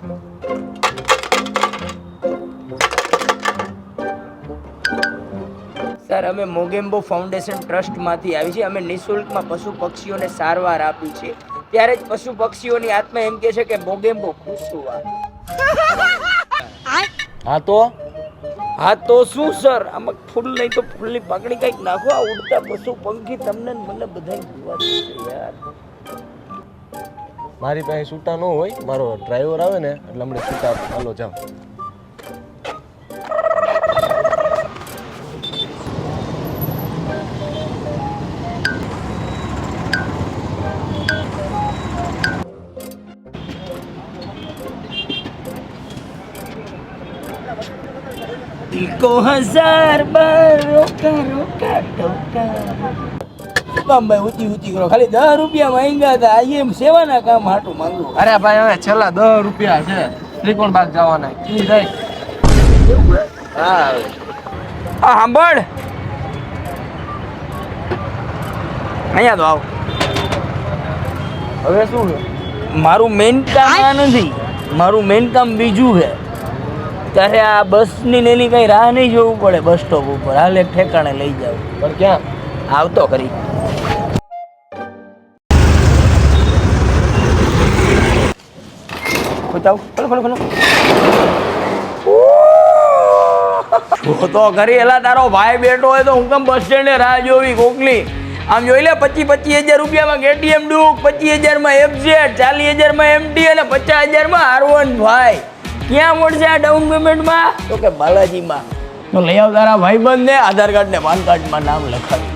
Sir અમે Mogambo foundation ટ્રસ્ટમાંથી આવી છે અમે નિઃશુલ્કમાં પશુ પક્ષીઓને સારવાર આપી છે. ત્યારે જ પશુ પક્ષીઓની આત્મા એમ કહે છે કે મોગેમ્બો ખુશ હોવા હા તો? હા તો શું સર? આમાં ફૂલ નહીં તો ફૂલની પાકડી કંઈક નાખો. આ ઉડતા પશુ પંખી તમને મને બધાય જોવા યાર. મારી પાસે છૂટા ન હોય, મારો ડ્રાઈવર આવે ને, એટલે હમણાં છૂટા. હાલો, જાઓ ઈકો હજાર બાર રોકા રોકા ટોકા કામ ભાઈ ઊંચી ઊંચી કરો. ખાલી દસ રૂપિયા માંગ્યા હતા. આજે એમ સેવાના કામ હાટું માંગુ. અરે ભાઈ હવે છેલ્લા દસ રૂપિયા છે. ત્રિકોણ બાગ જવાના. ઈ જાય હા. આ સાંભળ. અહીંયા તો આવ. હવે શું છે? મારું મેઇન કામ આ નથી. મારું મેઇન કામ બીજું છે. ત્યારે આ બસની ને કઈ રાહ નહીં જોવું પડે બસ સ્ટોપ ઉપર. હાલ એક ઠેકાણે લઈ જાવ પણ ક્યાં? આવતો કરી. ખોચાવ, ખોલો ખોલો ખોલો. તો ખરી એલા તારો ભાઈ બેઠો હોય તો હું બસ સ્ટેન્ડે રાહ જોવી કોકલી આમ જોઈ લે પચીસ પચીસ હજાર રૂપિયામાં કેટીએમ ડુક પચીસ હજારમાં એફઝેડ ચાલીસ હજારમાં એમટી અને પચાસ હજારમાં આર ભાઈ. ક્યાં મળશે આ ડાઉન પેમેન્ટમાં તો કે બાલાજીમાં. તો લઈ આવ તારા ભાઈબંધને, આધાર કાર્ડ ને પાન કાર્ડમાં નામ લખાવી.